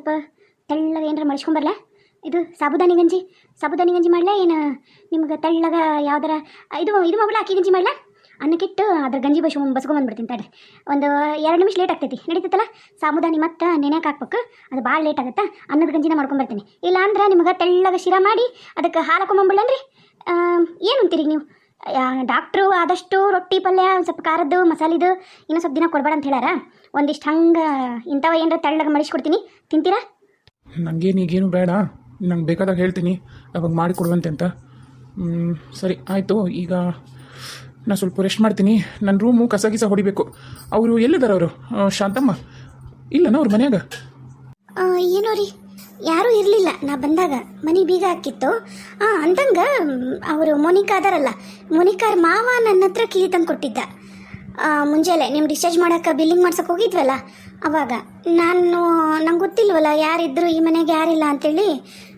ಸ್ವಲ್ಪ ತೆಳ್ಳಗೆ ಏನಾರ ಮಡಿಸ್ಕೊಂಬರ್ಲ ಇದು ಸಾಬುದಾನಿ ಗಂಜಿ. ಸಾಬುದಾನಿ ಗಂಜಿ ಮಾಡ್ಲಾ? ಏನು, ನಿಮ್ಗೆ ತೆಳ್ಳಗ ಯಾವ್ದಾರ, ಇದು ಇದು ಮಗಳ ಅಕ್ಕಿ ಗಂಜಿ ಮಾಡ್ಲಾ? ಅನ್ನಕ್ಕಿಟ್ಟು ಅದ್ರ ಗಂಜಿ ಬಸ್ ಬಸ್ಕೊಂಬಂದ್ಬಿಡ್ತೀನಿ ತಡ್ರಿ. ಒಂದು ಎರಡು ನಿಮಿಷ ಲೇಟ್ ಆಗ್ತೈತಿ. ನಡೀತೈತಲ್ಲ? ಸಾಬುದಾನಿ ಮತ್ತು ನೆನೆಯಕ್ಕೆ ಹಾಕ್ಬೇಕು. ಅದು ಭಾಳ ಲೇಟ್ ಆಗುತ್ತೆ? ಅನ್ನದ ಗಂಜಿನ ಮಾಡ್ಕೊಂಬರ್ತೀನಿ ಇಲ್ಲ ಅಂದ್ರೆ ನಿಮ್ಗೆ ತೆಳ್ಳಗ ಶಿರಾ ಮಾಡಿ, ಅದಕ್ಕೆ ಹಾಲು ರೀ ಏನು ಅಂತೀರಿ ನೀವು? ಡಾಕ್ಟ್ರು ಆದಷ್ಟು ರೊಟ್ಟಿ ಪಲ್ಯ, ಒಂದು ಸ್ವಲ್ಪ ಖಾರದ್ದು, ಮಸಾಲಿದು ಇನ್ನೂ ಸ್ವಲ್ಪ ದಿನ ಕೊಡಬೇಡ ಅಂತ ಹೇಳ್ಯಾರ? ಒಂದಿಷ್ಟು ಹಂಗೆ ಇಂಥವ ಏನಾರ ತಳ್ಳಗೆ ಮಡಿಸ್ಕೊಡ್ತೀನಿ. ತಿಂತೀರಾ? ನನಗೇನು ಈಗೇನು ಬೇಡ. ನಂಗೆ ಬೇಕಾದಾಗ ಹೇಳ್ತೀನಿ. ಅವಾಗ ಮಾಡಿ ಕೊಡುವಂತೆ ಅಂತ. ಸರಿ ಆಯಿತು. ಈಗ ನಾನು ಸ್ವಲ್ಪ ರೆಸ್ಟ್ ಮಾಡ್ತೀನಿ. ನನ್ನ ರೂಮು ಕಸ ಗಿಸ ಹೊಡಿಬೇಕು. ಅವರು ಎಲ್ಲಿದ್ದಾರೆ ಅವರು? ಶಾಂತಮ್ಮ? ಇಲ್ಲನ ಅವ್ರ ಮನ್ಯಾಗ? ಏನೋ ರೀ. ಯಾರೂ ಇರಲಿಲ್ಲ. ನಾ ಬಂದಾಗ ಮನೆ ಬೀಗ ಹಾಕಿತ್ತು. ಹಾಂ ಅಂದಂಗೆ ಅವರು ಮೋನಿಕಾ ಅದಾರಲ್ಲ. ಮೋನಿಕಾರ್ ಮಾವ ನನ್ನ ಹತ್ರ ಕೀಳಿ ತಂದು ಕೊಟ್ಟಿದ್ದ ಮುಂಜಾನೆ ನಿಮ್ಮ ಡಿಸ್ಚಾರ್ಜ್ ಮಾಡೋಕೆ ಬಿಲ್ಲಿಂಗ್ ಮಾಡ್ಸಕ್ಕೆ ಹೋಗಿದ್ವಲ್ಲ? ಅವಾಗ. ನಾನು, ನಂಗೆ ಗೊತ್ತಿಲ್ವಲ್ಲ, ಯಾರಿದ್ರು ಈ ಮನೆಗೆ ಯಾರಿಲ್ಲ ಅಂತೇಳಿ?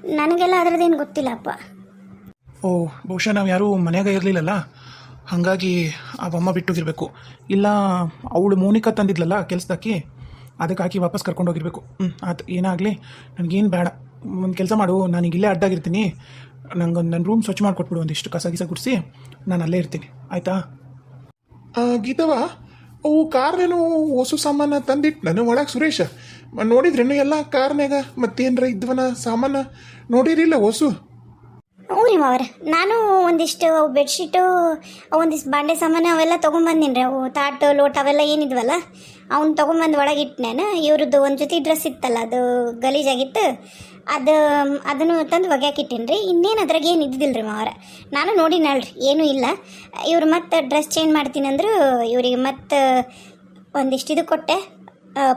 ನನಗೆಲ್ಲ ಅದರದ್ದೇನು ಗೊತ್ತಿಲ್ಲಪ್ಪ. ಓ, ಬಹುಶಃ ನಾವು ಯಾರೂ ಮನೆಯಾಗ ಇರಲಿಲ್ಲಲ್ಲ? ಹಾಗಾಗಿ ಆ ಬೊಮ್ಮ ಬಿಟ್ಟೋಗಿರ್ಬೇಕು. ಇಲ್ಲ, ಅವಳು ಮೋನಿಕಾ ತಂದಿದ್ಲಲ್ಲ ಕೆಲಸದಾಕಿ? ಅದಕ್ಕೆ ಹಾಕಿ ವಾಪಸ್ ಕರ್ಕೊಂಡು ಹೋಗಿರ್ಬೇಕು. ಹ್ಞೂ ಆತು, ಏನಾಗಲಿ? ನನಗೇನು ಬೇಡ. ಒಂದು ಕೆಲಸ ಮಾಡು, ನಾನು ಇಲ್ಲೇ ಅಡ್ಡಾಗಿರ್ತೀನಿ. ನಂಗೊಂದು ನನ್ನ ರೂಮ್ ಸ್ವಚ್ಛ ಮಾಡಿಕೊಟ್ಬಿಡು ಒಂದಿಷ್ಟು ಕಸ ಗಿಸ ಗುಡಿಸಿ, ನಾನು ಅಲ್ಲೇ ಇರ್ತೀನಿ. ಆಯಿತಾ? ಗೀತವ, ಅವು ಕಾರ್ನೇನು ಹೊಸ ಸಾಮಾನು ತಂದಿಟ್ಟು ನಾನು ಒಳಗೆ ಸುರೇಶ. ನೋಡಿದ್ರೇನು ಎಲ್ಲ ಕಾರ್ನಾಗ ಮತ್ತೇನರ ಇದ್ವನ ಸಾಮಾನು? ನೋಡಿರಿಲ್ಲ ಹೊಸು. ಹ್ಞೂ ರೀ ನಾನು ಒಂದಿಷ್ಟು ಅವು ಬೆಡ್ಶೀಟು, ಒಂದಿಷ್ಟು ಬಾಂಡೆ ಸಾಮಾನು ಅವೆಲ್ಲ ತೊಗೊಂಬಂದಿನಿ ರೀ ಅವು ತಾಟು, ಲೋಟ ಅವೆಲ್ಲ ಏನಿದ್ವಲ್ಲ, ಅವ್ನು ತೊಗೊಂಬಂದು ಒಳಗಿಟ್ಟು ನಾನು ಇವ್ರದ್ದು ಒಂದು ಜೊತೆ ಡ್ರೆಸ್ ಇತ್ತಲ್ಲ, ಅದು ಗಲೀಜಾಗಿತ್ತು. ಅದು, ಅದನ್ನು ತಂದು ಒಗ್ಯಾಕಿಟ್ಟಿನಿ ರೀ ಇನ್ನೇನು ಅದ್ರಾಗ ಏನು ಇದ್ದಿಲ್ಲ ರೀ ಮಾವರ? ನಾನು ನೋಡಿನಲ್ರಿ ಏನೂ ಇಲ್ಲ. ಇವ್ರು ಮತ್ತೆ ಡ್ರೆಸ್ ಚೇಂಜ್ ಮಾಡ್ತೀನಿ ಅಂದರು ಇವರಿಗೆ ಮತ್ತೆ, ಒಂದಿಷ್ಟು ಇದು ಕೊಟ್ಟೆ.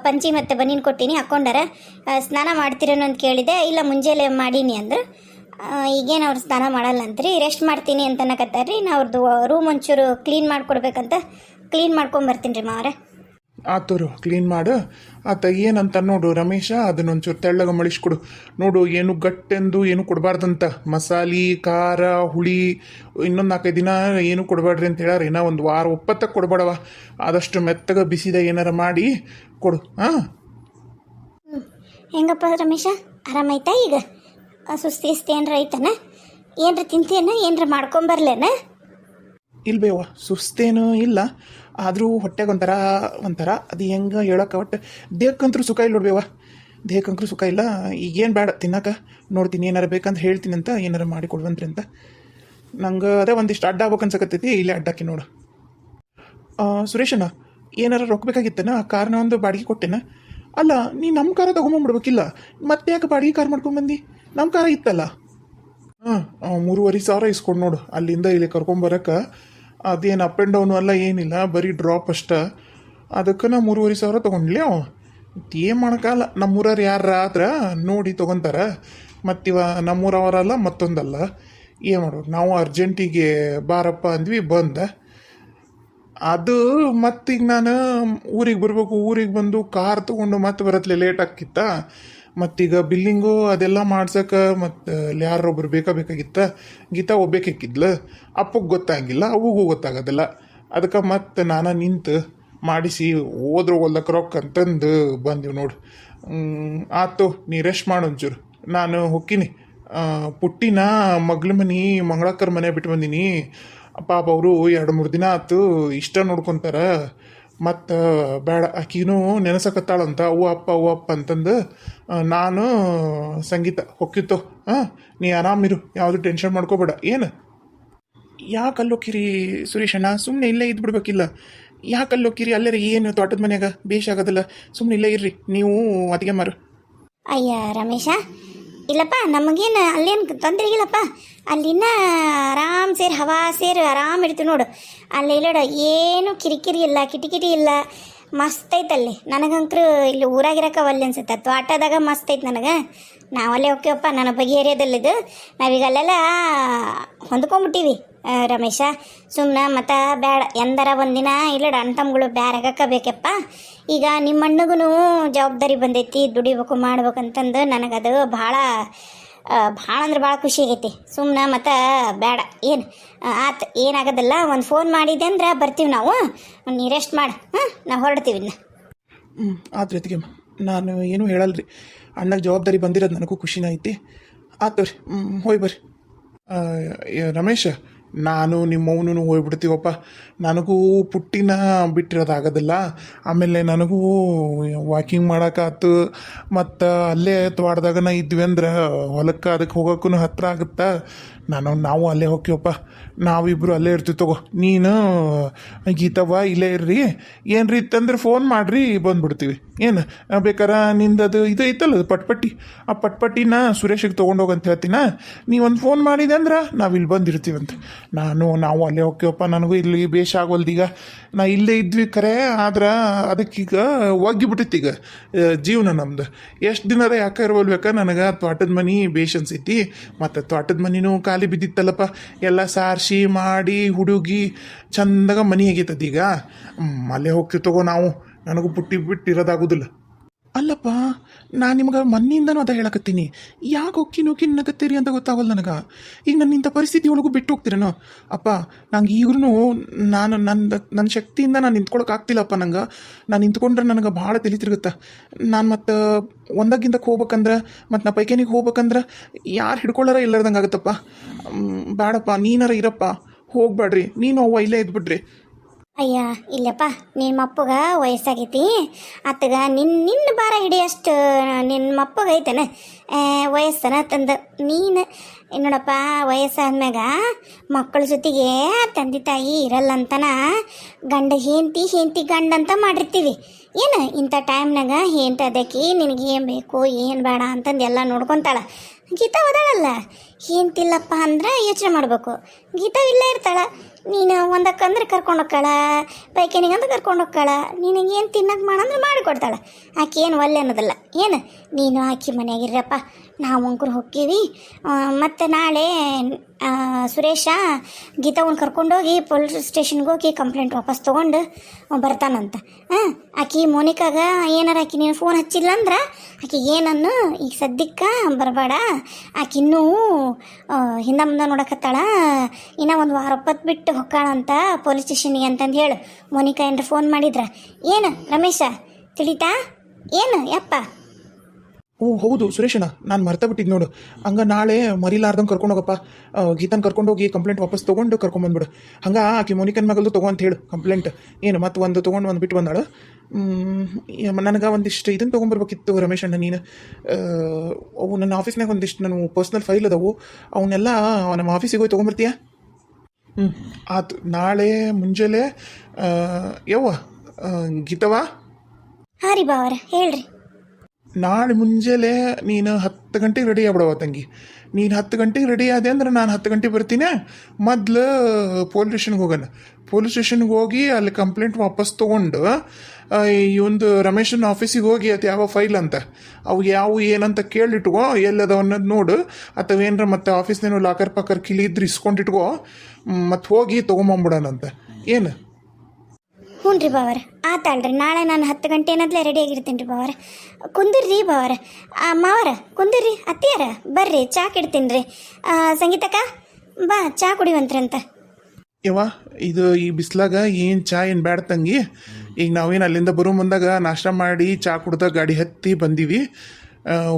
ಪಂಚಿ ಮತ್ತು ಬನೀನು ಕೊಟ್ಟೀನಿ, ಹಾಕ್ಕೊಂಡಾರ. ಸ್ನಾನ ಮಾಡ್ತೀರೇನೋ ಅಂತ ಕೇಳಿದೆ. ಇಲ್ಲ, ಮುಂಜಾನೆ ಮಾಡೀನಿ ಅಂದ್ರೆ. ಈಗೇನು ಅವ್ರು ಸ್ನಾನ ಮಾಡಲ್ಲ ಅಂತ್ರಿ. ರೆಸ್ಟ್ ಮಾಡ್ತೀನಿ ಅಂತ ಅನ್ನಕತ್ತಾರ್ರಿ. ನಾ ಅವ್ರದ್ದು ರೂಮ್ ಒಂಚೂರು ಕ್ಲೀನ್ ಮಾಡ್ಕೊಡ್ಬೇಕಂತ ಕ್ಲೀನ್ ಮಾಡ್ಕೊಂಬರ್ತೀನಿ ರೀ ಮಾವ್ರೆ. ಆತರು ಕ್ಲೀನ್ ಮಾಡು. ಆತ ಏನಂತ ನೋಡು ರಮೇಶ ಅದನ್ನೊಂಚೂರು ತೆಳ್ಳಗೆ ಮಳಿಸ್ಕೊಡು. ನೋಡು ಏನು ಗಟ್ಟೆಂದು ಏನು ಕೊಡಬಾರ್ದಂತ. ಮಸಾಲೆ ಖಾರ ಹುಳಿ ಇನ್ನೊಂದು ನಾಲ್ಕೈದು ದಿನ ಏನು ಕೊಡಬೇಡ್ರಿ ಅಂತ ಹೇಳಾರ ಏನೋ ಒಂದು ವಾರ ಒಪ್ಪತ್ತಕ್ಕೆ ಕೊಡಬೇಡವ ಆದಷ್ಟು ಮೆತ್ತಗ ಬಿಸಿದ ಏನಾರ ಮಾಡಿ ಕೊಡು ಹಾಂ ಹೆಂಗಪ್ಪ ರಮೇಶ? ಆರಾಮಾಯ್ತಾ ಈಗ? ಸುಸ್ತಿ ಇಸ್ತಿ ಏನ್ರ ಐತನ? ಏನರ ತಿಂತೇನ ಏನರ ಮಾಡ್ಕೊಂಬರ್ಲೇನ ಇಲ್ಲ ಸುಸ್ತೇನೂ ಸುಸ್ತೇನು ಇಲ್ಲ. ಆದರೂ ಹೊಟ್ಟೆಗೆ ಒಂಥರ ಒಂಥರ, ಅದು ಹೆಂಗೆ ಹೇಳೋಕೆ ಒಟ್ಟು ದೇಹಕ್ಕಂತರೂ ಸುಖ ಇಲ್ಲ ನೋಡ್ಬೇವ ದೇಹಕ್ಕಂತರೂ ಸುಖ ಇಲ್ಲ. ಈಗೇನು ಬೇಡ, ತಿನ್ನಕ. ನೋಡ್ತೀನಿ, ಏನಾರು ಬೇಕಂತ ಹೇಳ್ತೀನಿ ಅಂತ ಏನಾರು ಮಾಡಿ ಕೊಡುವಂತ್ರಿ ಅಂತ ನಂಗೆ ಅದೇ ಒಂದಿಷ್ಟು ಅಡ್ಡ ಆಗ್ಬೇಕು ಅನ್ಸಕತ್ತೈತಿ, ಇಲ್ಲೇ ಅಡ್ಡಾಕಿ ನೋಡು. ಸುರೇಶಣ್ಣ, ಏನಾರ ರೊಕ್ಕ ಬೇಕಾಗಿತ್ತನ? ಆ ಕಾರ್ನ ಒಂದು ಬಾಡಿಗೆ ಕೊಟ್ಟೆನ? ಅಲ್ಲ, ನೀ ನಮ್ಮ ಕಾರ ತೊಗೊಂಬಿಡ್ಬೇಕಿಲ್ಲ ಮತ್ತೆ ಯಾಕೆ ಬಾಡಿಗೆ ಕಾರ್ ಮಾಡ್ಕೊಂಬಂದು ನಮ್ಮ ಕಾರ ಇತ್ತಲ್ಲ. ಹಾಂ ಮೂರುವರೆ ಸಾವಿರ ಇಸ್ಕೊಂಡು ನೋಡು. ಅಲ್ಲಿಂದ ಇಲ್ಲಿ ಕರ್ಕೊಂಬರಕ್ಕೆ ಅದೇನು ಅಪ್ ಆ್ಯಂಡ್ ಡೌನು ಅಲ್ಲ, ಏನಿಲ್ಲ, ಬರೀ ಡ್ರಾಪ್ ಅಷ್ಟ. ಅದಕ್ಕೆ ನಾ ಮೂರುವರೆ ಸಾವಿರ ತೊಗೊಂಡ್ಲಿ ಅವ. ಏನು ಮಾಡೋಕ್ಕಲ್ಲ ನಮ್ಮೂರವ್ರು ಯಾರ ಆದ್ರೆ ನೋಡಿ ತೊಗೊಂತಾರ. ಮತ್ತಿವ ನಮ್ಮೂರವರಲ್ಲ, ಮತ್ತೊಂದಲ್ಲ. ಏನು ಮಾಡೋದು? ನಾವು ಅರ್ಜೆಂಟಿಗೆ ಬಾರಪ್ಪ ಅಂದ್ವಿ, ಬಂದ. ಅದು ಮತ್ತೀಗ ನಾನು ಊರಿಗೆ ಬರಬೇಕು, ಊರಿಗೆ ಬಂದು ಕಾರ್ ತೊಗೊಂಡು ಮತ್ತೆ ಬರತ್ಲೆ ಲೇಟ್ ಆಕಿತ್ತ ಮತ್ತೀಗ ಬಿಲ್ಲಿಂಗು ಅದೆಲ್ಲ ಮಾಡ್ಸಕ್ಕೆ ಮತ್ತು ಯಾರೊಬ್ರು ಬೇಕಾ ಬೇಕಾಗಿತ್ತ? ಗೀತಾ ಒಬ್ಬೇಕಾಕಿದ್ಲು ಅಪ್ಪಗೆ ಗೊತ್ತಾಗಿಲ್ಲ ಅವಗೂ ಗೊತ್ತಾಗೋದಿಲ್ಲ. ಅದಕ್ಕೆ ಮತ್ತೆ ನಾನು ನಿಂತು ಮಾಡಿಸಿ ಹೋದ್ರು ಒಲ್ಲಕ್ಕೆ ರೊಕ್ಕ ಅಂತಂದು ಬಂದೆವು ನೋಡು. ಆತು, ನೀ ರೆಸ್ಟ್ ಒಂಚೂರು. ನಾನು ಹೊಕ್ಕಿನಿ. ಪುಟ್ಟಿನ ಮಗ್ಳ ಮನೆ ಮಂಗಳಕ್ಕರ ಮನೆ ಬಿಟ್ಟು ಬಂದೀನಿ. ಪಾಪ ಅವರು ಎರಡು ಮೂರು ದಿನ ಆತು, ಇಷ್ಟ ನೋಡ್ಕೊತಾರ. ಮತ್ತು ಬೇಡ ಆಕಿನೂ ನೆನೆಸಕತ್ತಾಳಂತ ಅವ್ವ ಅಪ್ಪ ಅವ್ವ ಅಪ್ಪ ಅಂತಂದು ನಾನು ಸಂಗೀತ, ಹೊಕ್ಕಿತ್ತು ಹಾಂ ನೀ ಆರಾಮಿರು ಯಾವುದು ಟೆನ್ಷನ್ ಮಾಡ್ಕೋಬೇಡ, ಏನು? ಯಾಕೆ ಅಲ್ಲೋಕಿರಿ ಸುರೇಶಣ್ಣ? ಸುಮ್ಮನೆ ಇಲ್ಲೇ ಇದ್ಬಿಡ್ಬೇಕಿಲ್ಲ. ಯಾಕೆ ಅಲ್ಲೋಕಿರಿ ಅಲ್ಲೇ ಏನು ತೋಟದ ಮನ್ಯಾಗ? ಬೇಷಾಗೋದಿಲ್ಲ ಸುಮ್ಮನೆ ಇಲ್ಲೇ ಇರ್ರಿ, ನೀವು ಅತಿಗೆ ಮಾರು. ಅಯ್ಯ, ರಮೇಶ ಇಲ್ಲಪ್ಪ, ನಮಗೇನು ಅಲ್ಲೇನು ತೊಂದರೆ ಇಲ್ಲಪ್ಪ. ಅಲ್ಲಿನ ಆರಾಮ್ ಸೇರಿ, ಹವಾ ಸೇರಿ ಆರಾಮ್ ಇರ್ತೀವಿ ನೋಡು. ಅಲ್ಲಿ ಇಲ್ಲೋಡ, ಏನು ಕಿರಿಕಿರಿ ಇಲ್ಲ, ಕಿಟಿಕಿಟಿ ಇಲ್ಲ. ಮಸ್ತ್ ಐತಲ್ಲಿ ನನಗಂಕರು ಇಲ್ಲಿ ಊರಾಗಿರಕ್ಕೆ ಒಲ್ಲೆ ಅನ್ಸುತ್ತೆ. ತ್ವಾಟದಾಗ ಮಸ್ತ್ ಐತೆ ನನಗೆ. ನಾವಲ್ಲೇ ಹೋಗ್ತೀವಪ್ಪ, ನನ್ನ ಬಗೆಹರಿಯೋದಲ್ಲಿದ್ದು ನಾವೀಗ ಅಲ್ಲೆಲ್ಲ ಹೊಂದ್ಕೊಂಬಿಟ್ಟಿವಿ. ರಮೇಶ ಸುಮ್ಮನೆ ಮತ್ತು ಬೇಡ ಎಂದರ ಒಂದಿನ ಇಲ್ಲಡ ಅಣ್ತಮ್ಗಳು ಬ್ಯಾರಾಗಕ್ಕ ಬೇಕಪ್ಪ? ಈಗ ನಿಮ್ಮ ಅಣ್ಣಗೂ ಜವಾಬ್ದಾರಿ ಬಂದೈತಿ, ದುಡಿಬೇಕು, ಮಾಡ್ಬೇಕಂತಂದು ನನಗದು ಭಾಳ ಭಾಳ ಅಂದ್ರೆ ಭಾಳ ಖುಷಿ ಆಗೈತಿ. ಸುಮ್ಮನೆ ಮತ್ತು ಬೇಡ ಏನು ಆತು, ಏನಾಗೋದಿಲ್ಲ, ಒಂದು ಫೋನ್ ಮಾಡಿದೆ ಅಂದ್ರೆ ಬರ್ತೀವಿ ನಾವು. ನೀ ರೆಸ್ಟ್ ಮಾಡಿ, ಹಾಂ ನಾವು ಹೊರಡ್ತೀವಿ ಇನ್ನು. ಹ್ಞೂ ಆತು ನಾನು ಏನೂ ಹೇಳಲ್ರಿ. ಅಣ್ಣಗೆ ಜವಾಬ್ದಾರಿ ಬಂದಿರೋದು ನನಗೂ ಖುಷಿನ ಐತಿ. ಆತು ರೀ ಹೋಯ್ ಬರ್ರಿ. ರಮೇಶ ನಾನು ನಿಮ್ಮವನು ಹೋಗ್ಬಿಡ್ತೀವಪ್ಪ. ನನಗೂ ಪುಟ್ಟಿನ ಬಿಟ್ಟಿರೋದಾಗೋದಿಲ್ಲ. ಆಮೇಲೆ ನನಗೂ ವಾಕಿಂಗ್ ಮಾಡೋಕ್ಕಾತು ಮತ್ತು ಅಲ್ಲೇ ತ್ವಾಡ್ದಾಗನ ಇದ್ವಿ ಅಂದ್ರೆ ಹೊಲಕ್ಕೆ ಅದಕ್ಕೆ ಹೋಗೋಕ್ಕೂ ಹತ್ತಿರ ಆಗುತ್ತಾ? ನಾನು, ನಾವು ಅಲ್ಲೇ ಹೋಗ್ತೀವಪ್ಪ. ನಾವಿಬ್ಬರು ಅಲ್ಲೇ ಇರ್ತೀವಿ ತಗೋ. ನೀನು ಗೀತವ್ವ ಇಲ್ಲೇ ಇರ್ರಿ. ಏನ್ರಿ ಇತ್ತಂದ್ರೆ ಫೋನ್ ಮಾಡಿರಿ, ಬಂದ್ಬಿಡ್ತೀವಿ. ಏನು ಬೇಕಾರ ನಿಂದದು ಇದು ಐತಲ್ಲ ಪಟ್ಪಟ್ಟಿ. ಆ ಪಟ್ಪಟ್ಟಿನ ಸುರೇಶಿಗೆ ತೊಗೊಂಡೋಗಂತ ಹೇಳ್ತೀನ? ಒಂದು ಫೋನ್ ಮಾಡಿದೆ ಅಂದ್ರೆ ನಾವು ಇಲ್ಲಿ ಬಂದಿರ್ತೀವಂತ ನಾನು, ನಾವು ಅಲ್ಲೇ ಹೋಗ್ತೀವಪ್ಪ, ನನಗೂ ಇಲ್ಲಿ ಬೇಷ ಆಗೋಲ್ದೀಗ ನಾ ಇಲ್ಲೇ ಇದ್ವಿ ಖರೆ ಆದ್ರೆ ಅದಕ್ಕೀಗ ಒಗ್ಗಿಬಿಟ್ಟಿತ್ತು ಈಗ ಜೀವನ ನಮ್ದು. ಎಷ್ಟು ದಿನದ ಯಾಕೆ ಇರ್ಬೋಲ್ಬೇಕಾ ನನಗೆ ತೋಟದ ಮನೆ ಬೇಷ್ ಅನ್ಸೈತಿ. ಮತ್ತು ತೋಟದ ಮನಿನೂ ಖಾಲಿ ಬಿದ್ದಿತ್ತಲ್ಲಪ್ಪ. ಎಲ್ಲ ಸಾರಿಸಿ ಮಾಡಿ ಹುಡುಗಿ ಚಂದಾಗ ಮನೆ ಆಗೈತದೀಗ ಅಲ್ಲೇ ಹೋಗ್ತೀವಿ ತಗೋ ನಾವು. ನನಗೂ ಪುಟ್ಟಿ ಬಿಟ್ಟು ಇರೋದಾಗೋದಿಲ್ಲ ಅಲ್ಲಪ್ಪ, ನಾನು ನಿಮ್ಗೆ ಮನ್ನಿಂದನೂ ಅದ ಹೇಳಕತ್ತೀನಿ. ಯಾಕೆ ಹೊಕ್ಕಿ ನೋಕಿ ನಗತ್ತೀರಿ ಅಂತ ಗೊತ್ತಾಗಲ್ಲ ನನಗೆ? ಈಗ ನನ್ನ ಇಂಥ ಪರಿಸ್ಥಿತಿ ಒಳಗೂ ಬಿಟ್ಟು ಹೋಗ್ತೀರೇನೋ? ಅಪ್ಪ, ನಂಗೆ ಈಗ್ರೂ ನಾನು ನನ್ನ ನನ್ನ ಶಕ್ತಿಯಿಂದ ನಾನು ನಿಂತ್ಕೊಳಕ್ಕೆ ಆಗ್ತಿಲ್ಲಪ್ಪ ನಂಗೆ. ನಾನು ನಿಂತ್ಕೊಂಡ್ರೆ ನನಗೆ ಭಾಳ ತಲೆ ತಿರುಗುತ್ತೆ. ನಾನು ಮತ್ತು ಒಂದಾಗಿಂದ ಹೋಗ್ಬೇಕಂದ್ರೆ ಮತ್ತು ನಾ ಪೈಕೇನಿಗೆ ಹೋಗ್ಬೇಕಂದ್ರೆ ಯಾರು ಹಿಡ್ಕೊಳ್ಳಾರ ಇಲ್ಲರ್ದಂಗೆ ಆಗುತ್ತಪ್ಪ. ಬೇಡಪ್ಪ ನೀನಾರ ಇರಪ್ಪ. ಹೋಗ್ಬೇಡ್ರಿ ನೀನು ಅವ್ವ ಇಲ್ಲೇ ಇದ್ಬಿಡ್ರಿ. ಅಯ್ಯ, ಇಲ್ಲಪ್ಪ ನಿನ್ನ ಮಪ್ಪಗ ವಯಸ್ಸಾಗೈತಿ. ಅತ್ತಗ ನಿನ್ನ ನಿನ್ನ ಭಾರ ಹಿಡಿಯಷ್ಟು ನಿನ್ನ ಮಪ್ಪಗ ಐತನ? ವಯಸ್ಸನ ತಂದ ನೀನು. ನೋಡಪ್ಪ, ವಯಸ್ಸಾದ್ಮ್ಯಾಗ ಮಕ್ಕಳ ಜೊತೆಗೆ ತಂದೆ ತಾಯಿ ಇರಲ್ಲ ಅಂತನ ಗಂಡ ಹೆಂಡತಿ ಹೆಂಡತಿ ಗಂಡ ಅಂತ ಮಾಡಿರ್ತೀವಿ. ಏನು, ಇಂಥ ಟೈಮ್ನಾಗ ಹೇಂತ ಅದಕ್ಕೆ ನಿನಗೆ ಏನು ಬೇಕು, ಏನು ಬೇಡ ಅಂತಂದು ಎಲ್ಲ ನೋಡ್ಕೊತಾಳ. ಗೀತಾ ಓದಾಳಲ್ಲ ಏಂತಿಲ್ಲಪ್ಪ ಅಂದ್ರೆ ಯೋಚನೆ ಮಾಡಬೇಕು. ಗೀತಾ ಇಲ್ಲೇ ಇರ್ತಾಳ. ನೀನು ಒಂದಕ್ಕಂದ್ರೆ ಕರ್ಕೊಂಡು ಹೋಗ್ತಾಳ ಪೈಖಾನಿಗಂದ್ರೆ ಕರ್ಕೊಂಡು ಹೋಗ್ಕಳ ಏನು ತಿನ್ನಕ್ಕೆ ಮಾಡಂದ್ರೆ ಮಾಡಿಕೊಡ್ತಾಳೆ ಆಕೆ ಏನು ಒಲ್ಲೆ ಅನ್ನೋದಲ್ಲ, ಏನು? ನೀನು ಆಕಿ ಮನೆಯಾಗಿರಪ್ಪ ನಾವು ಅಂಕುರ್ ಹೋಗ್ತೀವಿ ಮತ್ತು ನಾಳೆ ಸುರೇಶ ಅವ್ನು ಕರ್ಕೊಂಡೋಗಿ ಪೊಲೀಸ್ ಸ್ಟೇಷನ್ಗೆ ಹೋಗಿ ಕಂಪ್ಲೇಂಟ್ ವಾಪಸ್ ತೊಗೊಂಡು ಬರ್ತಾನಂತ. ಹಾಂ ಆಕಿ ಮೋನಿಕಾಗ ಏನಾರ ಆಕಿ ನೀನು ಫೋನ್ ಹಚ್ಚಿಲ್ಲ ಅಂದ್ರೆ ಆಕಿ ಏನನ್ನು? ಈಗ ಸದ್ಯಕ್ಕೆ ಬರಬೇಡ. ಆಕಿ ಇನ್ನೂ ಹಿಂದೆ ಮುಂದೆ ನೋಡಕತ್ತಾಳ. ಇನ್ನೂ ಒಂದು ವಾರ ಒಪ್ಪತ್ತು ಬಿಟ್ಟು ಹೊಕ್ಕಾಳಂತ ಪೊಲೀಸ್ ಸ್ಟೇಷನ್ಗೆ ಅಂತಂದು ಹೇಳು. ಮೋನಿಕಾ ಏನಾರ ಫೋನ್ ಮಾಡಿದ್ರ? ಏನು ರಮೇಶ, ತಿಳಿತಾ? ಏನು ಯಪ್ಪ? ಓ ಹೌದು, ಸುರೇಶಣ್ಣ, ನಾನು ಮರ್ತ ಬಿಟ್ಟಿದ್ದು ನೋಡು. ಹಂಗ ನಾಳೆ ಮರಿಲಾರ್ದಂಗೆ ಕರ್ಕೊಂಡು ಹೋಗಪ್ಪ. ಗೀತನ್ ಕರ್ಕೊಂಡು ಕರ್ಕೊಂಡೋಗಿ ಕಂಪ್ಲೇಂಟ್ ವಾಪಸ್ ತೊಗೊಂಡು ಕರ್ಕೊಂಬಂದ್ಬಿಡು ಹಂಗ ಆಕೆ ಮೋನಿಕನ್ ಮಗಲ್ದು ತಗೋ ಅಂತ ಹೇಳು ಕಂಪ್ಲೇಂಟ್ ಏನು, ಮತ್ತೆ ಒಂದು ತೊಗೊಂಡು ಒಂದು ಬಿಟ್ಟು ಬಂದಾಳು? ನನಗೆ ಒಂದಿಷ್ಟು ಇದನ್ನು ತೊಗೊಂಬರ್ಬೇಕಿತ್ತು ರಮೇಶ್ ಅಣ್ಣ ನೀನು ಅವು ನನ್ನ ಆಫೀಸ್ನಾಗ ಒಂದಿಷ್ಟು ನಾನು ಪರ್ಸ್ನಲ್ ಫೈಲ್ ಅದಾವು. ಅವನ್ನೆಲ್ಲ ನಮ್ಮ ಆಫೀಸಿಗೆ ಹೋಗಿ ತೊಗೊಂಬರ್ತೀಯಾ? ಹ್ಞೂ ಆತು, ನಾಳೆ ಮುಂಜಾನೆ ಯವ್ವ ಗೀತವಾ ಹಾಂ ರೀ ಬಾವರ, ಹೇಳ್ರಿ. ನಾಳೆ ಮುಂಜಾನೆ ನೀನು ಹತ್ತು ಗಂಟೆಗೆ ರೆಡಿ ಆಗ್ಬಿಡವ ತಂಗಿ. ನೀನು ಹತ್ತು ಗಂಟೆಗೆ ರೆಡಿ ಆದೆ ಅಂದ್ರೆ ನಾನು ಹತ್ತು ಗಂಟೆಗೆ ಬರ್ತೀನಿ. ಮೊದ್ಲು ಪೊಲೀಸ್ ಸ್ಟೇಷನ್ಗೆ ಹೋಗೋಣ. ಪೊಲೀಸ್ ಸ್ಟೇಷನ್ಗೆ ಹೋಗಿ ಅಲ್ಲಿ ಕಂಪ್ಲೇಂಟ್ ವಾಪಸ್ ತೊಗೊಂಡು ಈ ಒಂದು ರಮೇಶನ ಆಫೀಸಿಗೆ ಹೋಗಿ ಅದು ಯಾವ ಫೈಲ್ ಅಂತ, ಅವು ಯಾವ ಏನಂತ ಕೇಳಿಟ್ಕೋ, ಎಲ್ಲದವ ಅನ್ನೋದು ನೋಡು. ಅಥವಾ ಏನರ ಮತ್ತೆ ಆಫೀಸ್ನೇನು ಲಾಕರ್ ಪಾಕರ್ ಕಿಲಿ ಇದ್ರೆ ಇಸ್ಕೊಂಡಿಟ್ಕೋ. ಮತ್ತು ಹೋಗಿ ತೊಗೊಂಬಂಬಿಡೋಣಂತ ಏನು? ಹ್ಞೂ ರೀ ಬಾವರ ಆತಾಳ್ರಿ ನಾಳೆ ನಾನು ಹತ್ತು ಗಂಟೆ ರೆಡಿ ಆಗಿರ್ತೀನಿ ರೀ ಬಾವರ. ಕುಂದಿರ್ರಿ ಬಾವರ. ಮಾವರ, ಕುಂದಿರ್ರಿ, ಅತ್ತಿಯಾರ, ಬರ್ರಿ, ಚಾ ಇಡ್ತೀನಿ ರೀ ಸಂಗೀತಕ್ಕ, ಬಾ, ಚಾ ಕುಡಿವಂತ್ರಂತ ಯವ್ವ, ಇದು ಈ ಬಿಸ್ಲಾಗ ಏನು ಚಾ, ಏನು ಬ್ಯಾಡ ತಂಗಿ? ಈಗ ನಾವೇನು ಅಲ್ಲಿಂದ ಬರೋ ಮುಂದಾಗ ನಾಷ್ಟ ಮಾಡಿ ಚಾ ಕುಡ್ದಾಗ ಗಾಡಿ ಹತ್ತಿ ಬಂದೀವಿ.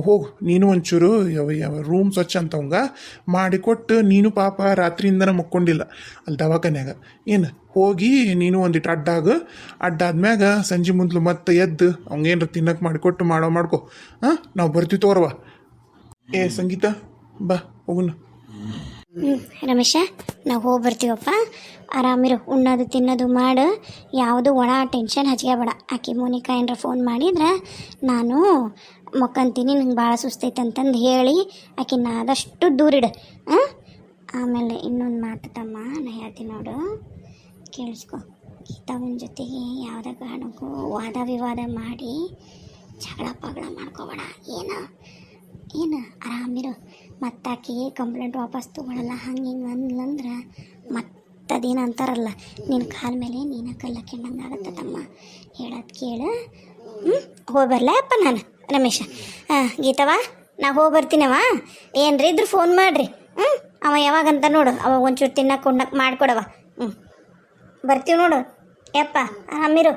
ಹೋಗು, ನೀನು ಒಂಚೂರು ಯಾವ ಯಾವ ರೂಮ್ ಸ್ವಚ್ಛ ಅಂತವಂಗ ಮಾಡಿಕೊಟ್ಟು ನೀನು ಪಾಪ ರಾತ್ರಿಯಿಂದ ಮುಕ್ಕೊಂಡಿಲ್ಲ. ಅಲ್ಲಿ ದವಾಖಾನ್ಯಾಗ. ಏನು, ಹೋಗಿ ನೀನು ಒಂದಿಟ್ಟು ಅಡ್ಡಾಗ ಅಡ್ಡಾದ್ಮ್ಯಾಗ ಸಂಜೆ ಮುಂದ್ಲು ಮತ್ತೆ ಎದ್ದು ಅವಂಗೇನ್ರ ತಿನ್ನಕ್ಕೆ ಮಾಡಿಕೊಟ್ಟು ಮಾಡೋ ಮಾಡ್ಕೊ. ಹಾಂ ನಾವು ಬರ್ತೀವಿ ತೋರವ. ಏ, ಸಂಗೀತ, ಬಾ ಹೋಗುಣ ಹ್ಞೂ ರಮೇಶ, ನಾವು ಹೋಗಿ ಬರ್ತೀವಪ್ಪ. ಆರಾಮಿರು, ಉಣ್ಣೋದು, ತಿನ್ನೋದು ಮಾಡು. ಯಾವುದು ಒಣ ಟೆನ್ಷನ್ ಹಚ್ಕೋಬೇಡ ಆಕೆ ಮೋನಿಕಾ ಏನಾರ ಫೋನ್ ಮಾಡಿದ್ರೆ, ನಾನು ಮಕ್ಕಂತೀನಿ, ನಂಗೆ ಭಾಳ ಸುಸ್ತೈತೆ ಅಂತಂದು ಹೇಳಿ ಆಕಿನ ಆದಷ್ಟು ದೂರಿಡು ಆಮೇಲೆ ಇನ್ನೊಂದು ಮಾತು ತಮ್ಮ, ನಾ ಹೇಳ್ತೀನಿ ನೋಡು. ಕೇಳಿಸ್ಕೊ. ಗೀತಾವನ ಜೊತೆಗೆ ಯಾವುದೇ ಕಾರಣಕ್ಕೂ ವಾದ ವಿವಾದ ಮಾಡಿ ಜಗಳ ಪಗಳ ಮಾಡ್ಕೋಬೇಡ. ಏನು? ಏನು? ಆರಾಮಿರು ಮತ್ತಾಕಿ ಕಂಪ್ಲೇಂಟ್ ವಾಪಸ್ ತೊಗೊಳಲ್ಲ, ಹಂಗೆ ಹಿಂಗೆ ಅಂದ್ಲಂದ್ರೆ ಮತ್ತದೇನು ಅಂತಾರಲ್ಲ ನಿನ್ನ ಕಾಲ ಮೇಲೆ ನೀನು ಕಲ್ಲ ಕೆಣ್ಣಂಗೆ ಆಗುತ್ತೆ ತಮ್ಮ. ಹೇಳೋದು ಕೇಳು. ಹ್ಞೂ ಹೋಗಿ ಬರಲಪ್ಪ ನಾನು. ರಮೇಶ. ಹಾಂ ಗೀತವ ನಾ ಹೋಗಿ ಬರ್ತೀನವ ಏನ್ರಿ ಇದ್ರ ಫೋನ್ ಮಾಡಿರಿ. ಹ್ಞೂ ಅವ ಯಾವಾಗಂತ ನೋಡು, ಅವ ಒಂಚೂರು ತಿನ್ನಕ್ಕೆ ಉಣ್ಣಕ್ಕೆ ಮಾಡಿಕೊಡವ ಹ್ಞೂ ಬರ್ತೀವಿ ನೋಡು. ಯಪ್ಪ, ಆರಾಮಿರು.